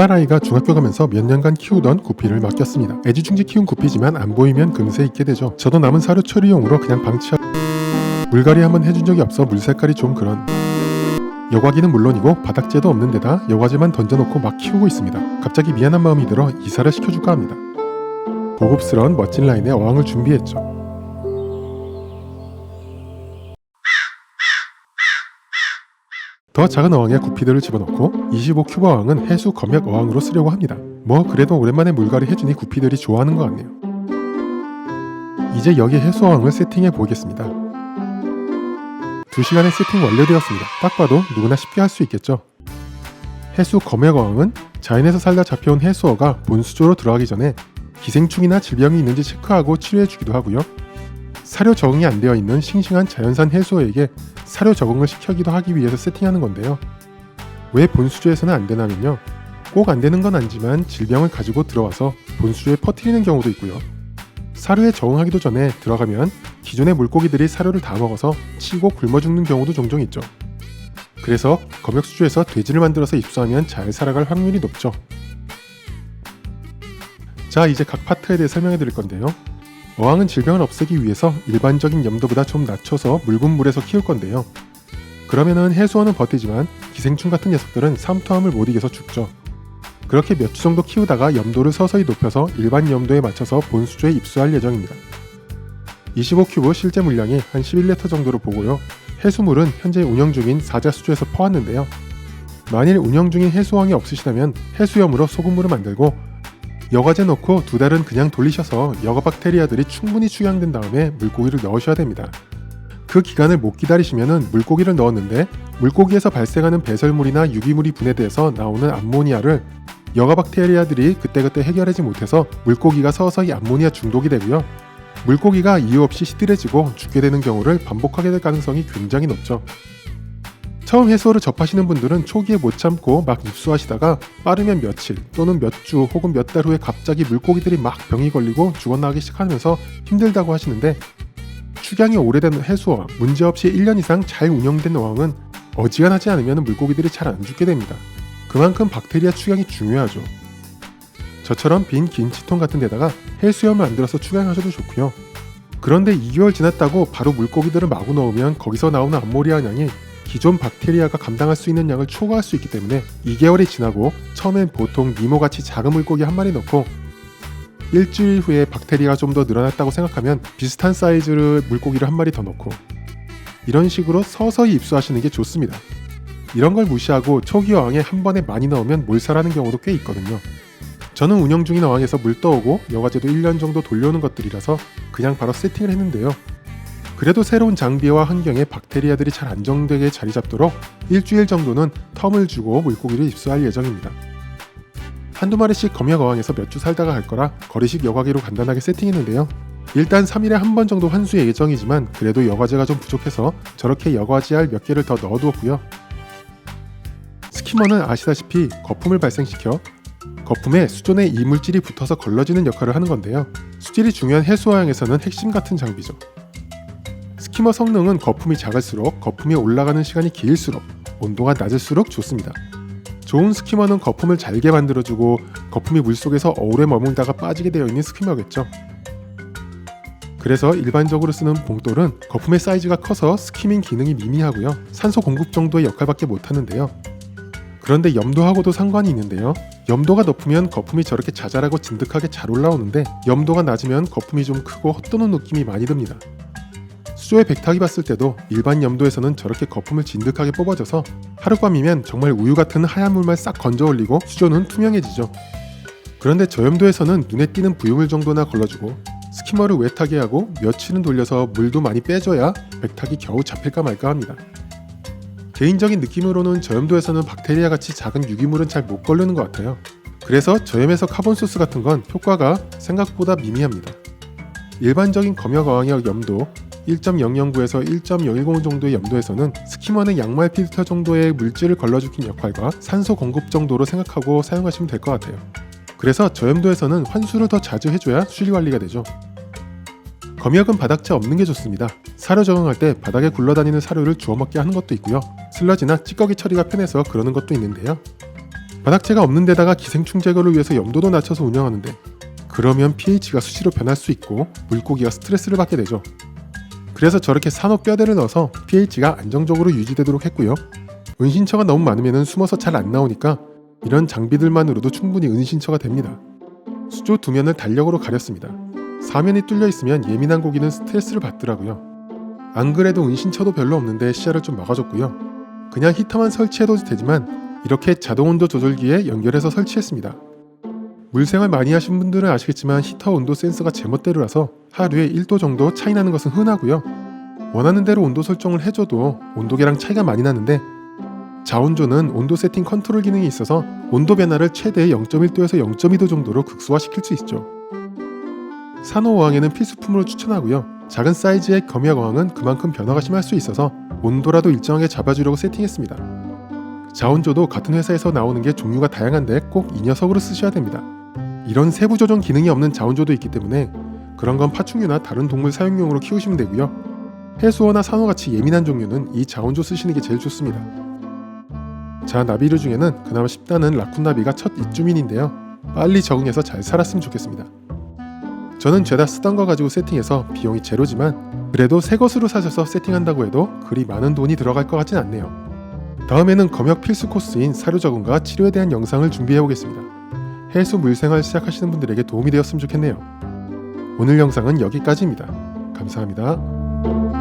딸아이가 중학교 가면서 몇 년간 키우던 구피를 맡겼습니다. 애지중지 키운 구피지만 안 보이면 금세 잊게 되죠. 저도 남은 사료 처리용으로 그냥 방치하... 물갈이 한번 해준 적이 없어 물 색깔이 좀 그런... 여과기는 물론이고 바닥재도 없는 데다 여과제만 던져놓고 막 키우고 있습니다. 갑자기 미안한 마음이 들어 이사를 시켜줄까 합니다. 고급스러운 멋진 라인의 어항을 준비했죠. 더 작은 어항에 구피들을 집어넣고 25큐브 어항은 해수 검역 어항으로 쓰려고 합니다. 뭐 그래도 오랜만에 물갈이 해주니 구피들이 좋아하는 것 같네요. 이제 여기 해수 어항을 세팅해 보겠습니다. 2시간의 세팅 완료되었습니다. 딱 봐도 누구나 쉽게 할 수 있겠죠. 해수 검역 어항은 자연에서 살다 잡혀온 해수어가 본수조로 들어가기 전에 기생충이나 질병이 있는지 체크하고 치료해 주기도 하고요. 사료 적응이 안 되어 있는 싱싱한 자연산 해수어에게 사료 적응을 시키기도 하기 위해서 세팅하는 건데요. 왜 본수조에서는 안 되냐면요. 꼭 안 되는 건 아니지만 질병을 가지고 들어와서 본수조에 퍼뜨리는 경우도 있고요. 사료에 적응하기도 전에 들어가면 기존의 물고기들이 사료를 다 먹어서 치고 굶어 죽는 경우도 종종 있죠. 그래서 검역수조에서 돼지를 만들어서 입수하면 잘 살아갈 확률이 높죠. 자, 이제 각 파트에 대해 설명해 드릴 건데요. 어항은 질병을 없애기 위해서 일반적인 염도보다 좀 낮춰서 묽은 물에서 키울 건데요. 그러면은 해수어는 버티지만 기생충 같은 녀석들은 삼투함을 못 이겨서 죽죠. 그렇게 몇 주 정도 키우다가 염도를 서서히 높여서 일반 염도에 맞춰서 본수조에 입수할 예정입니다. 25큐브 실제 물량이 한 11리터 정도로 보고요. 해수물은 현재 운영 중인 사자 수조에서 퍼왔는데요. 만일 운영 중인 해수왕이 없으시다면 해수염으로 소금물을 만들고 여과제 넣고 두 달은 그냥 돌리셔서 여과 박테리아들이 충분히 축양된 다음에 물고기를 넣으셔야 됩니다. 그 기간을 못 기다리시면 물고기를 넣었는데 물고기에서 발생하는 배설물이나 유기물이 분해돼서 나오는 암모니아를 여과 박테리아들이 그때그때 해결하지 못해서 물고기가 서서히 암모니아 중독이 되고요. 물고기가 이유 없이 시들해지고 죽게 되는 경우를 반복하게 될 가능성이 굉장히 높죠. 처음 해수어를 접하시는 분들은 초기에 못 참고 막 입수하시다가 빠르면 며칠 또는 몇 주 혹은 몇 달 후에 갑자기 물고기들이 막 병이 걸리고 죽어나가기 시작하면서 힘들다고 하시는데 축양이 오래된 해수어 문제없이 1년 이상 잘 운영된 어항은 어지간하지 않으면 물고기들이 잘 안 죽게 됩니다. 그만큼 박테리아 축양이 중요하죠. 저처럼 빈 김치통 같은 데다가 해수염을 만들어서 축양하셔도 좋고요. 그런데 2개월 지났다고 바로 물고기들을 마구 넣으면 거기서 나오는 암모리아 양이 기존 박테리아가 감당할 수 있는 양을 초과할 수 있기 때문에 2개월이 지나고 처음엔 보통 니모같이 작은 물고기 한 마리 넣고 일주일 후에 박테리아가 좀 더 늘어났다고 생각하면 비슷한 사이즈를 물고기를 한 마리 더 넣고 이런 식으로 서서히 입수하시는 게 좋습니다. 이런 걸 무시하고 초기 어항에 한 번에 많이 넣으면 몰살하는 경우도 꽤 있거든요. 저는 운영 중인 어항에서 물 떠오고 여과제도 1년 정도 돌려오는 것들이라서 그냥 바로 세팅을 했는데요. 그래도 새로운 장비와 환경에 박테리아들이 잘 안정되게 자리 잡도록 일주일 정도는 텀을 주고 물고기를 입수할 예정입니다. 한두 마리씩 검역 어항에서 몇 주 살다가 갈 거라 거리식 여과기로 간단하게 세팅했는데요. 일단 3일에 한 번 정도 환수의 예정이지만 그래도 여과제가 좀 부족해서 저렇게 여과지알 몇 개를 더 넣어두었고요. 스키머는 아시다시피 거품을 발생시켜 거품에 수존에 이물질이 붙어서 걸러지는 역할을 하는 건데요. 수질이 중요한 해수어항에서는 핵심 같은 장비죠. 스키머 성능은 거품이 작을수록 거품이 올라가는 시간이 길수록 온도가 낮을수록 좋습니다. 좋은 스키머는 거품을 잘게 만들어주고 거품이 물속에서 오래 머물다가 빠지게 되어 있는 스키머겠죠. 그래서 일반적으로 쓰는 봉돌은 거품의 사이즈가 커서 스키밍 기능이 미미하고요. 산소 공급 정도의 역할밖에 못하는데요. 그런데 염도하고도 상관이 있는데요. 염도가 높으면 거품이 저렇게 자잘하고 진득하게 잘 올라오는데 염도가 낮으면 거품이 좀 크고 헛도는 느낌이 많이 듭니다. 수조의 백탁이 봤을 때도 일반 염도에서는 저렇게 거품을 진득하게 뽑아줘서 하룻밤이면 정말 우유 같은 하얀 물만 싹 건져 올리고 수조는 투명해지죠. 그런데 저염도에서는 눈에 띄는 부유물 정도나 걸러주고 스키머를 웨타게 하고 며칠은 돌려서 물도 많이 빼줘야 백탁이 겨우 잡힐까 말까 합니다. 개인적인 느낌으로는 저염도에서는 박테리아 같이 작은 유기물은 잘 못 걸르는 것 같아요. 그래서 저염에서 카본 소스 같은 건 효과가 생각보다 미미합니다. 일반적인 검역 어항역 염도 1.009에서 1.010 정도의 염도에서는 스키머는 양말 필터 정도의 물질을 걸러주긴 역할과 산소 공급 정도로 생각하고 사용하시면 될 것 같아요. 그래서 저염도에서는 환수를 더 자주 해줘야 수리 관리가 되죠. 검역은 바닥재 없는 게 좋습니다. 사료 적응할 때 바닥에 굴러다니는 사료를 주워 먹게 하는 것도 있고요. 슬러지나 찌꺼기 처리가 편해서 그러는 것도 있는데요. 바닥재가 없는 데다가 기생충 제거를 위해서 염도도 낮춰서 운영하는데 그러면 pH가 수시로 변할 수 있고 물고기가 스트레스를 받게 되죠. 그래서 저렇게 산호 뼈대를 넣어서 pH가 안정적으로 유지되도록 했고요. 은신처가 너무 많으면 숨어서 잘 안 나오니까 이런 장비들만으로도 충분히 은신처가 됩니다. 수조 두 면을 달력으로 가렸습니다. 사면이 뚫려 있으면 예민한 고기는 스트레스를 받더라고요. 안 그래도 은신처도 별로 없는데 시야를 좀 막아줬고요. 그냥 히터만 설치해도 되지만 이렇게 자동 온도 조절기에 연결해서 설치했습니다. 물생활 많이 하신 분들은 아시겠지만 히터 온도 센서가 제멋대로라서 하루에 1도 정도 차이 나는 것은 흔하고요. 원하는 대로 온도 설정을 해줘도 온도계랑 차이가 많이 나는데 자온조는 온도 세팅 컨트롤 기능이 있어서 온도 변화를 최대 0.1도에서 0.2도 정도로 극소화시킬 수 있죠. 산호 어항에는 필수품으로 추천하고요. 작은 사이즈의 검역 어항은 그만큼 변화가 심할 수 있어서 온도라도 일정하게 잡아주려고 세팅했습니다. 자온조도 같은 회사에서 나오는 게 종류가 다양한데 꼭 이 녀석으로 쓰셔야 됩니다. 이런 세부 조정 기능이 없는 자온조도 있기 때문에 그런 건 파충류나 다른 동물 사육용으로 키우시면 되고요. 해수어나 산호같이 예민한 종류는 이 자온조 쓰시는 게 제일 좋습니다. 자 나비류 중에는 그나마 쉽다는 라쿤 나비가 첫 입주민인데요. 빨리 적응해서 잘 살았으면 좋겠습니다. 저는 죄다 쓰던 거 가지고 세팅해서 비용이 제로지만 그래도 새 것으로 사셔서 세팅한다고 해도 그리 많은 돈이 들어갈 것 같진 않네요. 다음에는 검역 필수 코스인 사료 적응과 치료에 대한 영상을 준비해 보겠습니다. 해수 물생활 시작하시는 분들에게 도움이 되었으면 좋겠네요. 오늘 영상은 여기까지입니다. 감사합니다.